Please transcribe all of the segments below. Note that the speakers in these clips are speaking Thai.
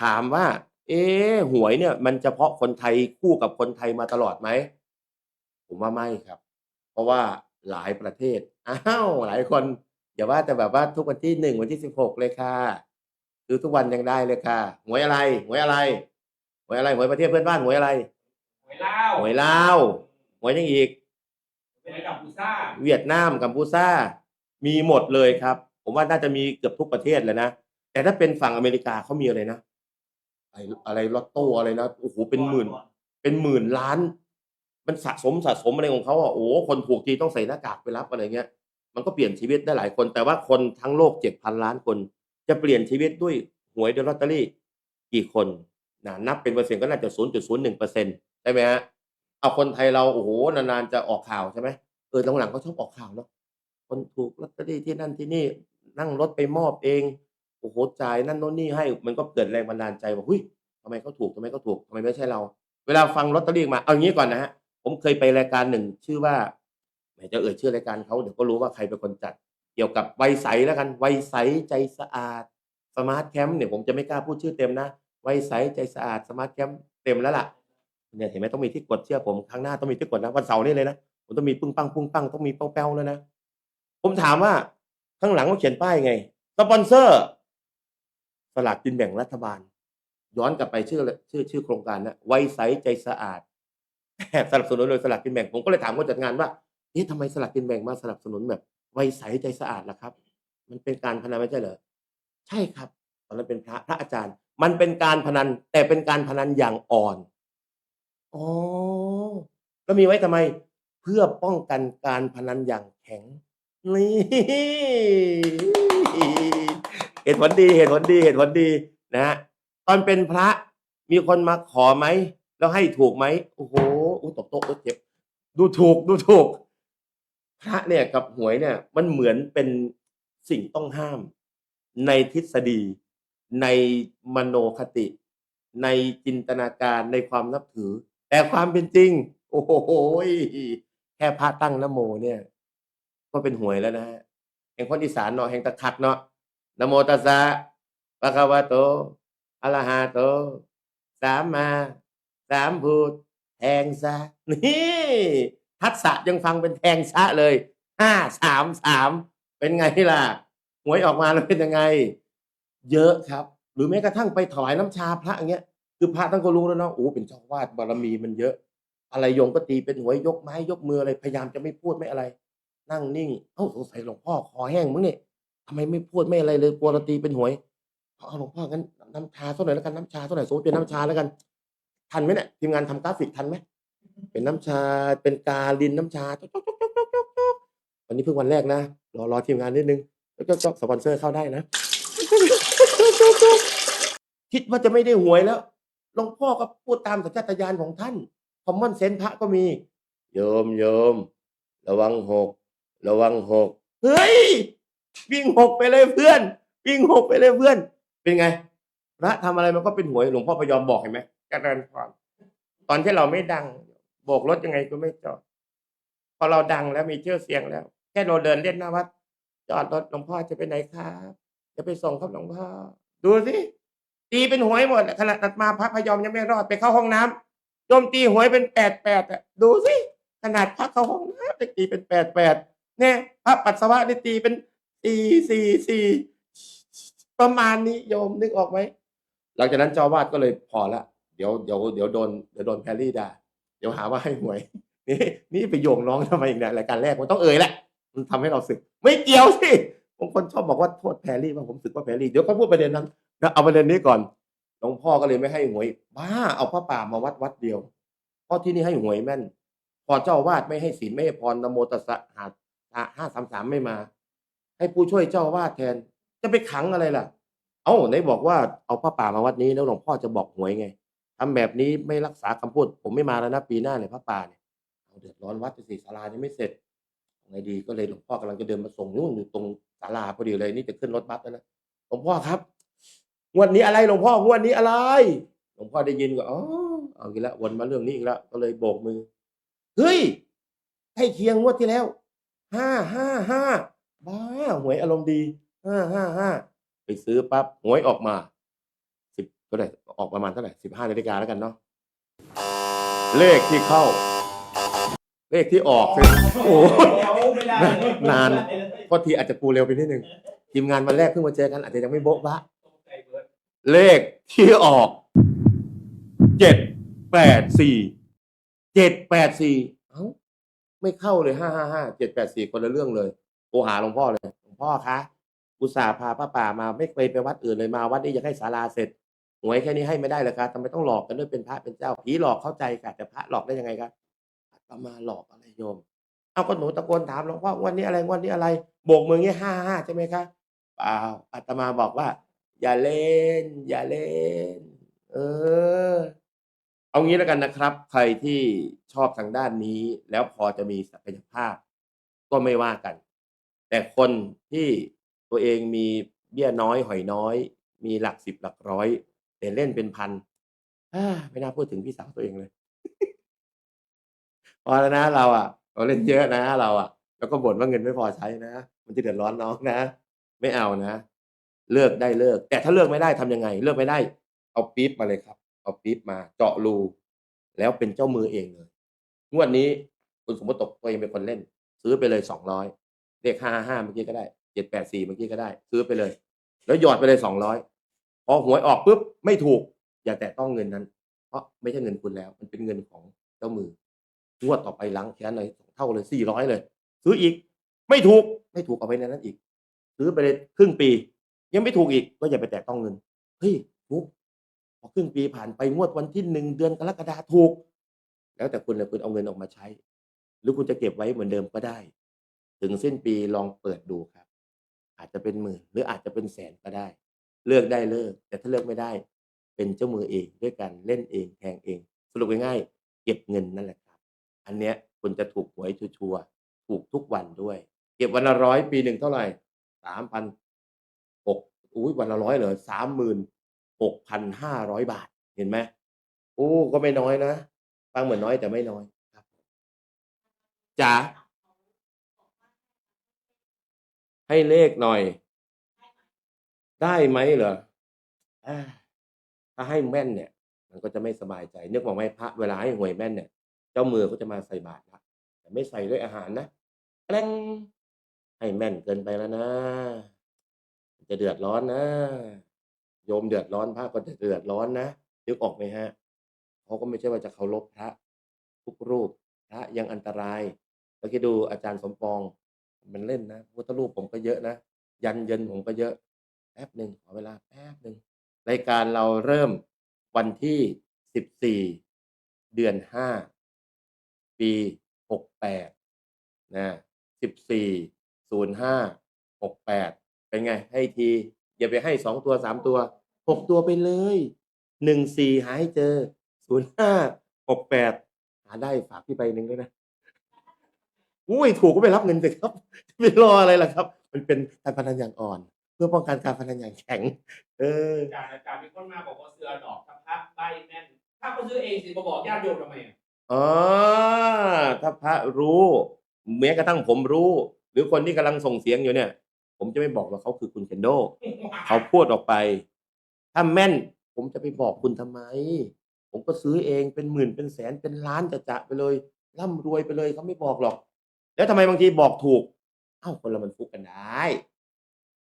ถามว่า เอ๊ะหวยเนี่ย มันเฉพาะคนไทยคู่กับคนไทยมาตลอดไหม ผมว่าไม่ครับ เพราะว่าหลายประเทศ อ้าวหลายคนอย่าว่าแต่แบบว่าทุกวันที่1วันที่16เลยค่ะซื้อทุกวันยังได้เลยค่ะหวยอะไรหวยอะไรหวยอะไรหวยประเทศเพื่อนบ้านหวยอะไรหวยลาวหวยลาวหวยยังอีกหวยกัมพูชาเวียดนามกัมพูชามีหมดเลยครับ ผมว่าน่าจะมีเกือบทุกประเทศเลยนะแต่ถ้าเป็นฝั่งอเมริกาเขามีอะไรนะ อะไรอะไรลอตโต้อะไรนะโอ้โฮเป็นหมื่น เป็นหมื่นล้าน มันสะสมสะสมอะไรของเขาอะโอ้โฮคนถูกทีต้องใส่หน้ากากไปรับอะไรเงี้ย มันก็เปลี่ยนชีวิตได้หลายคน แต่ว่าคนทั้งโลก7,000ล้านคน จะเปลี่ยนชีวิตด้วยหวยด้วยลอตเตอรี่กี่คน?น่ะนับเป็นเปอร์เซ็นต์ก็น่าจะ0.01%ใช่ไหมครับ?อ้าวคนไทยเราโอ้โฮนานๆจะออกข่าวใช่ไหม?เออหลังๆเขาชอบออกข่าวเนาะคนถูกลอตเตอรี่ที่นั่นที่นี่นั่งรถไปมอบเอง โอ้โฮจ่ายนั่นโน่นนี่ให้มันก็เกิดแรงบันดาลใจว่าเฮ้ยทำไมเขาถูกทำไมเขาถูกทำไมไม่ใช่เรา เวลาฟังลอตเตอรี่มาเอางี้ก่อนนะครับผมเคยไปรายการหนึ่งชื่อว่าแหมจะเอ่ยชื่อรายการเขาเดี๋ยวก็รู้ว่าใครเป็นคนจัด เกี่ยวกับวัยใสแล้วกันวัยใสใจสะอาดสมาร์ตแคมป์เนี่ยผมจะไม่กล้าพูดชื่อเต็มนะวัยใสใจสะอาดสมาร์ตแคมป์เต็มแล้วล่ะเนี่ยเห็นไหมต้องมีที่กดเชื่อผมครั้งหน้าต้องมีที่กดนะวันเสาร์นี้เลยนะผมต้องมีปึ้งปังปึ้งปังต้องมีแป๊วๆแล้วนะผมถามว่าข้างหลังเขาเขียนป้ายไงสปอนเซอร์ สลากกินแบ่งรัฐบาล ย้อนกลับไปชื่อชื่อชื่อโครงการนะไวัยใสใจสะอาดสนับสนุนโดยสลากกินแบ่งผมก็เลยถามคนจัดงานว่าเอ๊ะทำไมสลากกินแบ่งมาสนับสนุนแบบไวัยใสใจสะอาดล่ะครับ มันเป็นการพนันไม่ใช่เหรอ?ใช่ครับตอนนั้นเป็นพระพระอาจารย์ มันเป็นการพนัน แต่เป็นการพนันอย่างอ่อนอ๋อแล้วมีไว้ทำไม?เพื่อป้องกันการพนันอย่างแข็งนี่ เหตุผลดีเหตุผลดีเหตุผลดีนะครับตอนเป็นพระมีคนมาขอไหม?แล้วให้ถูกไหม?โอ้โฮอุ๊ยตบโต๊ะโอ๊ยเจ็บ ดูถูกดูถูก พระเนี่ยกับหวยเนี่ย มันเหมือนเป็นสิ่งต้องห้าม ในทฤษฎี ในมโนคติ ในจินตนาการในความนับถือ แต่ความเป็นจริง โอ้โฮแค่พระตั้งนะโมเนี่ย ก็เป็นหวยแล้วนะครับแฮ่งคนอีสานเนาะแฮ่งตะคักเนาะ นโมตัสสะภะคะวะโตอะระหะโตสัมมาสัมพุทธัสสะนี่ทัสสะยังฟังเป็นแทงซะเลย533เป็นไงล่ะหวยออกมาแล้วเป็นยังไง?เยอะครับ หรือแม้กระทั่งไปถวายน้ำชาพระอย่างเงี้ยคือพระท่านก็รู้แล้วเนาะโอ้เป็นเจ้าอาวาสบารมีมันเยอะ อะไรโยมก็ตีเป็นหวยยกไม้ยกมืออะไรพยายามจะไม่พูดไม่อะไร นั่งนิ่งเอ้าสงสัยหลวงพ่อคอแห้งมั้งเนี่ย ทำไมไม่พูดไม่อะไรเลยกลัวเราตีเป็นหวยอ้าหลวงพ่องั้นน้ำชาสักหน่อยแล้วกันน้ำชาสักหน่อยสมมติเป็นน้ำชาแล้วกันทันไหมเนี่ยทีมงานทำกราฟิกทันไหม?เป็นน้ำชาเป็นกาลินน้ำชาจ๊อกๆๆๆๆวันนี้เพิ่งวันแรกนะรอรอทีมงานนิดนึงจ๊อกๆๆสปอนเซอร์เข้าได้นะ คิดว่าจะไม่ได้หวยแล้วหลวงพ่อก็พูดตามสัญชาตญาณของท่าน common sense พระก็มี โยมโยม ระวังหก ระวังหก เฮ้ย วิ่งหกไปเลยเพื่อน วิ่งหกไปเลยเพื่อน เป็นไง?พระทำอะไรมันก็เป็นหวยหลวงพ่อพยอมบอกเห็นไหมเจริญพรตอนที่เราไม่ดังโบกรถยังไงก็ไม่จอด พอเราดังแล้วมีเชื่อเสียงแล้ว แค่เราเดินเล่นหน้าวัด จอดรถหลวงพ่อจะไปไหนครับ?จะไปส่งครับหลวงพ่อดูสิตีเป็นหวยหมดอะขนาดมาพระพยอมยังไม่รอดไปเข้าห้องน้ำโยมตีหวยเป็น88อะดูสิขนาดพระเข้าห้องน้ำตีเป็น88เนี่ยพระปัสสาวะนี่ตีเป็น 444ประมาณนี้โยมนึกออกไหม?หลังจากนั้นเจ้าวาสก็เลยพอล้วเดี๋ยวเดี๋ยวเดี๋ยวโดนเดี๋ยวโดนแพรรี่ด่าเดี๋ยวหาว่าให้หวย นี่นี่ไปโยงน้องทำไมอีกเนี่ยรายการแรกมันต้องเอ่ยแหละมันทำให้เราสึก ไม่เกี่ยวสิบางคนชอบบอกว่าโทษแพรรี่ว่าผมสึกเพราแพรรี่เดี๋ยวค่อยพูดประเด็นนั้นนะเอาประเด็นนี้ก่อนหลวงพ่อก็เลยไม่ให้หวยบ้าเอาผ้าป่ามาวัดวัดเดียวเพราะที่นี่ให้หวยแม่น พอเจ้าวาสไม่ให้ศีลไม่ให้พรนโมตสะหาห้า533ไม่มา ให้ผู้ช่วยเจ้าวาสแทน จะไปขังอะไรล่ะอ้าไหนบอกว่าเอาผ้าป่ามาวัดนี้แล้วหลวงพ่อจะบอกหวยไงทำแบบนี้ไม่รักษาคำพูด ผมไม่มาแล้วนะปีหน้าเนี่ยผ้าป่าเนี่ยเอาเดือดร้อนวัดสิศาลายังไม่เสร็จอาไงดีก็เลยหลวงพ่อกำลังจะเดินมาส่งนู่นอยู่ตรงศาลาพอดีเลยนี่จะขึ้นรถบัสแล้วนะหลวงพ่อครับงวดนี้อะไรหลวงพ่องวดนี้อะไร?หลวงพ่อได้ยินก็อ๋อเอาอีกแล้ววนมาเรื่องนี้อีกแล้วก็เลยโบกมือเฮ้ยใกล้เคียงงวดที่แล้ว555 บ้าหวยอารมณ์ดี555ไปซื้อปั๊บหวยออกมา10ก็ได้ออกประมาณเท่าไหร่สิบห้านาฬิกาแล้วกันเนาะเลขที่เข้า เลขที่ออกคือโอ้โหไม่ได้นานพอทีอาจจะปูเร็วไปนิดนึงทีมงานวันแรกเพิ่งมาเจอกันอาจจะยังไม่โบ๊ะบะใจเบิร์ดเลขที่ออกเจ็ดแปดสี่เจ็ดแปดสี่เอ้าไม่เข้าเลยห้าห้าห้าเจ็ดแปดสี่คนละเรื่องเลยโท รหาหลวงพ่อเลยหลวงพ่อคะอุตส่าห์พาป้าป่ามาไม่เคยไปวัดอื่นเลยมาวัดนี้อยากให้ศาลาเสร็จหวยแค่นี้ให้ไม่ได้เลยครับทำไมต้องหลอกกันด้วยเป็นพระเป็นเจ้าผีหลอกเข้าใจค่ะแต่พระหลอกได้ยังไงครับอาตมาหลอกอะไรโยม เอาก็หนูตะโกนถามหลวงพ่อวันนี้อะไรวันนี้อะไรโบกมือเงี้ยห้าห้าใช่ไหมคะเปล่าอาตมาบอกว่า อย่าเล่น อย่าเล่น เออ เอางี้แล้วกันนะครับ ใครที่ชอบทางด้านนี้ แล้วพอจะมีศักยภาพ ก็ไม่ว่ากัน แต่คนที่ตัวเองมีเบี้ยน้อยหอยน้อย มีหลักสิบหลักร้อย แต่เล่นเป็นพันไม่น่าพูดถึงพี่สาวตัวเองเลยพอแล้วนะเราอะเราเล่นเยอะนะเราอะ แล้วก็บ่นว่าเงินไม่พอใช้นะมันจะเดือดร้อนน้องนะ ไม่เอานะ เลิกได้เลิก แต่ถ้าเลิกไม่ได้ทำยังไง เลิกไม่ได้ เอาปี๊บมาเลยครับ เอาปี๊บมาเจาะรูแล้วเป็นเจ้ามือเองเลยงวดนี้คุณสมมติตกตัวเองเป็นคนเล่น ซื้อไปเลยสองร้อย เลขห้าห้าเมื่อกี้ก็ได้เจ็ดแปดสี่เมื่อกี้ก็ได้ ซื้อไปเลย แล้วหยอดไปเลยสองร้อยพอหวยออกปุ๊บไม่ถูก อย่าแตะต้องเงินนั้น เพราะไม่ใช่เงินคุณแล้ว มันเป็นเงินของเจ้ามืองวดต่อไปล้างแค้นเลยสองเท่าเลยสี่ร้อยเลย ซื้ออีก ไม่ถูกไม่ถูกเอาไปในนั้นอีก ซื้อไปเลยครึ่งปี ยังไม่ถูกอีกก็อย่าไปแตะต้องเงินเฮ้ยถูกพอครึ่งปีผ่านไปงวดวันที่หนึ่งเดือนกรกฎาถูก แล้วแต่คุณเลยคุณเอาเงินออกมาใช้ หรือคุณจะเก็บไว้เหมือนเดิมก็ได้ ถึงสิ้นปีลองเปิดดูครับ อาจจะเป็นหมื่นหรืออาจจะเป็นแสนก็ได้ เลือกได้เลิก แต่ถ้าเลือกไม่ได้ เป็นเจ้ามือเองด้วยกันเล่นเองแทงเอง สรุปง่ายๆเก็บเงินนั่นแหละครับ อันเนี้ยคุณจะถูกหวยชัวร์ถูกทุกวันด้วย เก็บวันละร้อยปีหนึ่งเท่าไหร่สามพันหกอุ้ยวันละร้อยเลยสามหมื่นหกพันห้าร้อยบาทเห็นไหมโอ้ก็ไม่น้อยนะฟังเหมือนน้อยแต่ไม่น้อยครับจ๋า ให้เลขหน่อย ได้ไหมเหรออ่าถ้าให้แม่นเนี่ย มันก็จะไม่สบายใจ นึกว่าไม่พระเวลาให้หวยแม่นเนี่ย เจ้ามือก็จะมาใส่บาตรละแต่ไม่ใส่ด้วยอาหารนะแกล้งให้แม่นเกินไปแล้วนะมันจะเดือดร้อนนะ โยมเดือดร้อนพระก็จะเดือดร้อนนะนึกออกไหมฮะเขาก็ไม่ใช่ว่าจะเคารพพระทุกรูปพระยังอันตรายแล้วคิดดูอาจารย์สมปอง มันเล่นนะพุทธรูปผมก็เยอะนะ ยันเยินผมก็เยอะ แป๊บหนึ่งขอเวลาแป๊บหนึ่งรายการเราเริ่มวันที่สิบสี่เดือนห้าปีหกแปดนะสิบสี่ศูนย์ห้าหกแปดเป็นไง ให้ที อย่าไปให้สองตัวสามตัวหกตัวไปเลยหนึ่งสี่หาให้เจอศูนย์ห้าหกแปดหาได้ฝากพี่ไปหนึ่งด้วยนะ อุ้ยถูกก็ไปรับเงินสิครับไม่รออะไรล่ะครับ มันเป็นการพนันอย่างอ่อน เพื่อป้องกันการพนันอย่างแข็ง เอออาจารย์อาจารย์มีคนมาบอกว่าเสือดอกถ้าพระใบแม่น ถ้าเขาซื้อเองสิมาบอกญาติโยมทำไมอะอ๋อถ้าพระรู้แม้กระทั่งผมรู้ หรือคนที่กำลังส่งเสียงอยู่เนี่ย ผมจะไม่บอกว่าเขาคือคุณเคนโดเขาพูดออกไป ถ้าแม่น ผมจะไปบอกคุณทำไม ผมก็ซื้อเองเป็นหมื่นเป็นแสนเป็นล้านจะจะๆไปเลยร่ำรวยไปเลยเขาไม่บอกหรอก แล้วทำไมบางทีบอกถูก เอ้าคนเรามันฟุกกันได้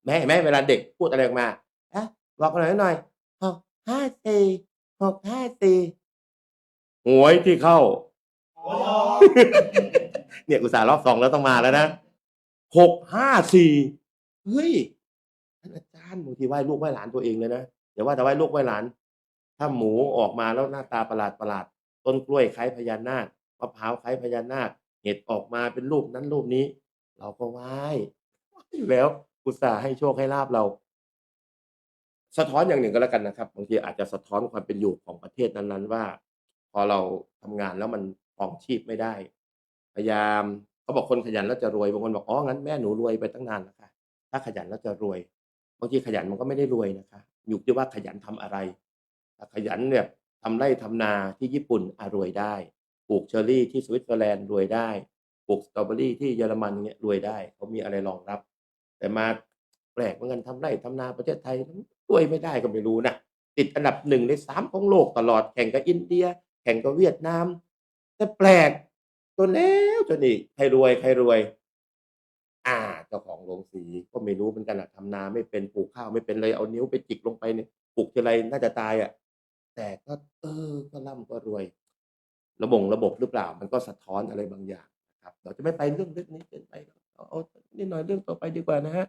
แม่เห็นไหมเวลาเด็กพูดอะไรออกมาอะบอกกันหน่อยหน่อยหกห้าสี่หกห้าสี่หวยที่เข้าเนี่ยอุตส่าห์รอบสองแล้วต้องมาแล้วนะหกห้าสี่เฮ้ยท่านอาจารย์บางทีไหว้ลูกไหว้หลานตัวเองเลยนะอย่าว่าแต่ไหว้ลูกไหว้หลาน ถ้าหมูออกมาแล้วหน้าตาประหลาดประหลาดต้นกล้วยคล้ายพญานาคมะพร้าวคล้ายพญานาค เห็ดออกมาเป็นรูปนั้นรูปนี้ เราก็ไหว้แล้วอุตส่าห์ให้โชคให้ลาบเรา สะท้อนอย่างหนึ่งก็แล้วกันนะครับบางทีอาจจะสะท้อนความเป็นอยู่ของประเทศนั้นๆ ว่า พอเราทำงานแล้วมันคองชีพไม่ได้ พยายามเขาบอกคนขยันแล้วจะรวยบางคนบอกอ๋องั้นแม่หนูรวยไปตั้งนานแล้วค่ะถ้าขยันแล้วจะรวยบางทีขยันมันก็ไม่ได้รวยนะคะอยู่ที่ว่าขยันทำอะไรขยันเนี่ยทำไร่ทำนาที่ญี่ปุ่นอรวยได้ ปลูกเชอร์รี่ที่สวิตเซอร์แลนด์รวยได้ปลูกสตรอเบอรี่ที่เยอรมันเนี่ยรวยได้เขามีอะไรรองรับ แต่มาแปลกเหมือนกันทำไร่ทำนาประเทศไทยรวยไม่ได้ก็ไม่รู้นะติดอันดับหนึ่งในสามของโลกตลอดแข่งกับอินเดีย แข่งกับเวียดนามแต่แปลกจนแล้วจนอีกใครรวยใครรวย อ่าเจ้าของโรงสีก็ไม่รู้เหมือนกันอะทำนาไม่เป็นปลูกข้าวไม่เป็นเลยเอานิ้วไปจิกลงไปเนี่ยปลูกทีไรน่าจะตายอะแต่ก็เออก็ร่ำก็รวย ระบบระบบหรือเปล่า มันก็สะท้อนอะไรบางอย่างนะครับ เราจะไม่ไปเรื่องเล็กนี้เกินไปเอานิดหน่อยเรื่องต่อไปดีกว่านะฮะ